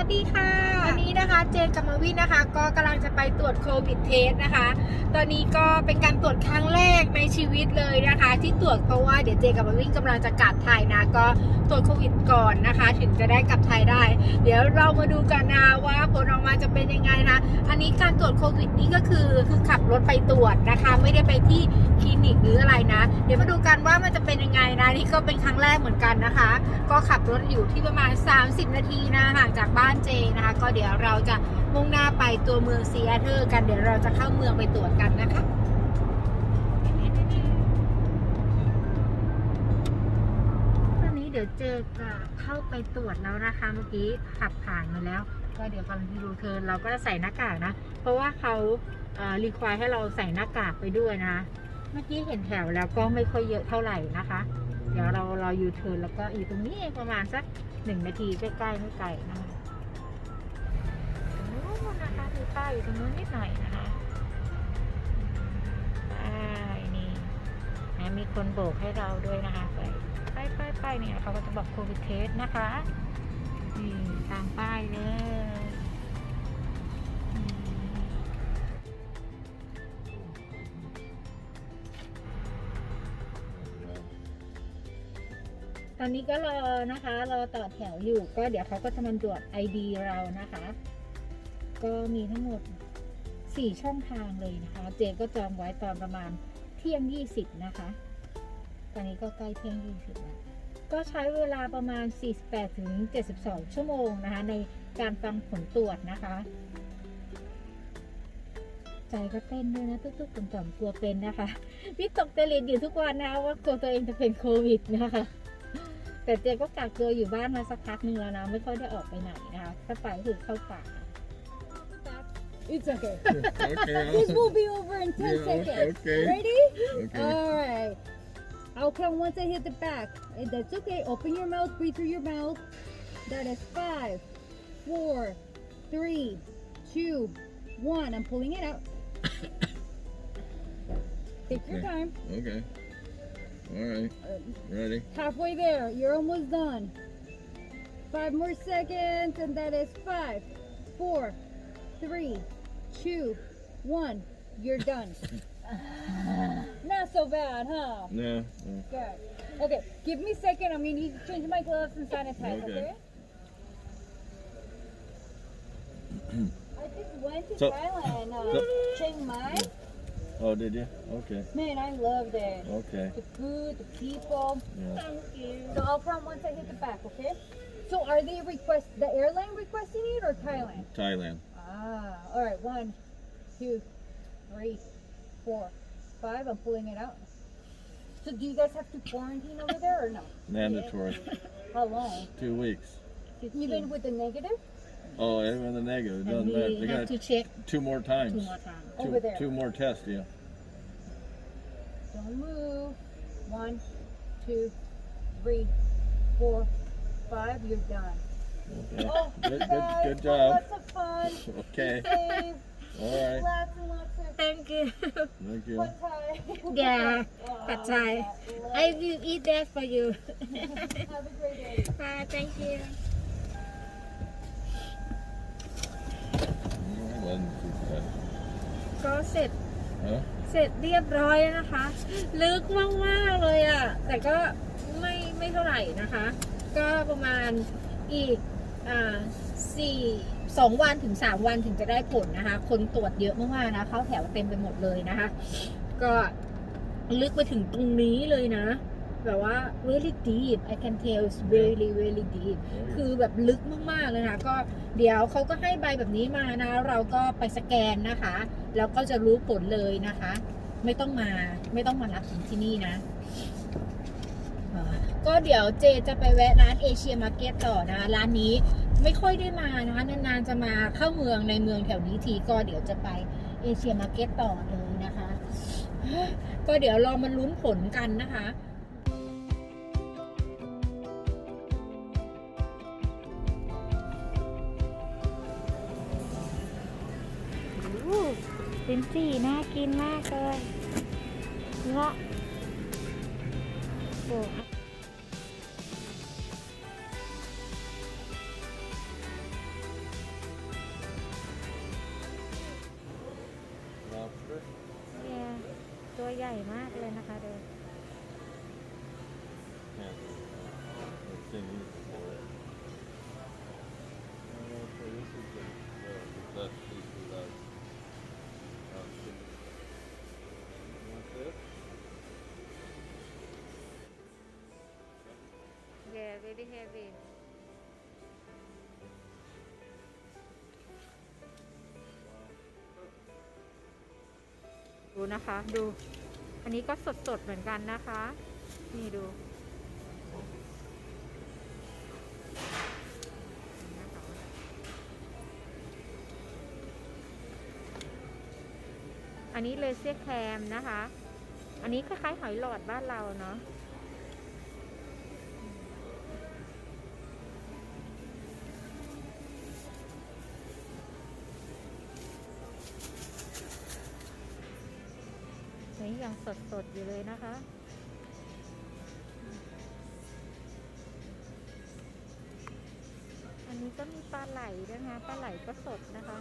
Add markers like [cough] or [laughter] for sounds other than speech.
วัสดีค่ะ วันนี้นะคะเจนกับมาวินนะคะ ก็กำลังจะไปตรวจโควิดเทสนะคะ ตอนนี้ก็เป็นการตรวจครั้งแรกในชีวิตเลยนะคะ ที่ตรวจเพราะว่าเดี๋ยวเจนกับมาวินกำลังจะกลับไทยนะก็ ตรวจโควิดก่อนนะคะ ถึงจะได้กลับไทยได้ เดี๋ยวเรามาดูกันนะว่าผลออกมาจะเป็นยังไงนะอันนี้การตรวจโควิดนี่ก็คือคือขับรถไปตรวจนะคะ ไม่ได้ไปที่คลินิกหรืออะไรนะ เดี๋ยวมาดูกันว่ามันจะเป็นยังไงนะนี่ก็เป็นครั้งแรกเหมือนกันนะคะ ก็ขับรถอยู่ที่ประมาณ 30 นาทีนะห่างจากบ้านเจนะคะ ก็เดี๋ยวเราจะมุ่งหน้าไปตัวเมืองซีแอตเทิลกันเดี๋ยวเราจะเข้าเมืองไปตรวจกันนะคะ ดี๋ยวเจจะเข้าไปตรวจแล้วนะคะเมื่อกี้ขับผ่านมาแล้ว ก็เดี๋ยวกำลังที่ดูเทินเราก็จะใส่หน้ากากนะ เพราะว่าเขารีควายให้เราใส่หน้ากากไปด้วยนะ เมื่อกี้เห็นแถวแล้วก็ไม่ค่อยเยอะเท่าไหร่นะคะ เดี๋ยวเรารอยูเทิร์นแล้วก็อยู่ตรงนี้ประมาณสักหนึ่งนาทีใกล้ๆไม่ไกลนะคะตรงนู้นนะคะมีป้ายอยู่ตรงนู้นนิดหน่อยนะคะป้ายนี่นะมีคนโบกให้เราด้วยนะคะ ปป้ายป้ายป้ายเนี่ยเขาก็จะบอกโควิดเทสนะคะนี่ตามป้ายเลยตอนนี้ก็รอนะคะรอต่อแถวอยู่ก็เดี๋ยวเขาก็จะมาตรวจ ID เรานะคะ ก็มีทั้งหมด 4 ช่องทางเลยนะคะ เจก็จองไว้ตอนประมาณเที่ยง 20 นะคะ ตอนนี้ก็ใกล้เที่ยง20แล้วก็ใช้เวลาประมาณ 48ถึง72 ชั่วโมงนะคะ ในการฟังผลตรวจนะคะ ใจก็เต้นด้วยนะทุกๆต่อมๆกลัวเป็นนะคะวิตกจริตอยู่ทุกวันนะว่ากลัวตัวเองจะเป็นโควิดนะคะ แต่เจก็กักตัวอยู่บ้านมาสักพักหนึงแล้วนะ ไม่ค่อยได้ออกไปไหนนะคะถ้าไปก็คือเข้าป่า It's okay. okay. this will be over in 10 Yeah, seconds. okay. Ready? Okay. All right. I'll count once I hit the back. Eh, That's okay. Open your mouth, breathe through your mouth. That is five, four, three, two, one. I'm pulling it out. [coughs] Take your time. Okay. All right. Ready? halfway there. You're almost done. Five more seconds, and that is five, four, three, two, one. You're done. [laughs] Not so bad, huh? No. no. Good. Okay, give me a second. I'm gonna need to change my gloves and sanitize, okay? Okay. I just went to So- Thailand, uh, so- Chiang Mai. Oh, did you? Okay. Man, I loved it. Okay. The food, the people. Yeah. Thank you So I'll count once I hit the back, okay? So are they request the airline requesting it or Thailand? Thailand. Ah, all right. One, two, three, four, five. I'm pulling it out. So do you guys have to quarantine over there or no? Mandatory. [laughs] How long? Two weeks. Even with the negative? Oh, even the negative. It and doesn't matter. we They have got to check two more two times. more times Two, Over there. two more tests, yeah. Don't move. One, two, three, four, five. You're done. Okay. Oh, Good, good, guys, good job. Lots of fun. [laughs] Okay. Be safe. All right. Lots and lots of thank you Thank you. fun time. yeah Oh, Pad Thai. yeah, I will eat that for you Have a great day. Bye thank you Mm, wasn't too bad. ก็เสร็จ Huh? เสร็จเรียบร้อยแล้วนะคะ ลึกมากๆเลยอะ่ะ แต่ก็ไม่ไม่เท่าไหร่นะคะ ก็ประมาณอีกอ่าสี่ สองวันถึงสามวันถึงจะได้ผลนะคะ คนตรวจเยอะมากๆนะ เข้าแถวเต็มไปหมดเลยนะคะ ก็ลึกไปถึงตรงนี้เลยนะ แบบว่า really deep I can tell it's really really deep คือแบบลึกมากๆเลยนะก็เดี๋ยวเขาก็ให้ใบแบบนี้มานะ เราก็ไปสแกนนะคะ แล้วก็จะรู้ผลเลยนะคะ ไม่ต้องมาไม่ต้องมารับถึงที่นี่นะก็เดี๋ยวเจจะไปแวะร้านเอเชียมาร์เก็ตต่อนะ ร้านนี้ ไม่ค่อยได้มานะคะนานๆจะมาเข้าเมืองในเมืองแถวนี้ทีก็เดี๋ยวจะไปเอเชียมาร์เก็ตต่อเลยนะคะ ก็เดี๋ยวรอมาลุ้นผลกันนะคะลิ้นจี่น่ากินมากเลยเงาะโอ้ ใหญ่มากเลยนะคะเดู Yeah. It's in use for it. Uh, so this is the, the, the best piece of that. Um, you want this? Yeah very heavy ดูนะคะ ดู อันนี้ก็สดๆเหมือนกันนะคะ นี่ดูอันนี้เลเซียแคมนะคะ อันนี้คล้ายๆหอยหลอดบ้านเราเนาะ ยังสดๆอยู่เลยนะคะ อันนี้ก็มีปลาไหลด้วยนะปลาไหลก็สดนะคะ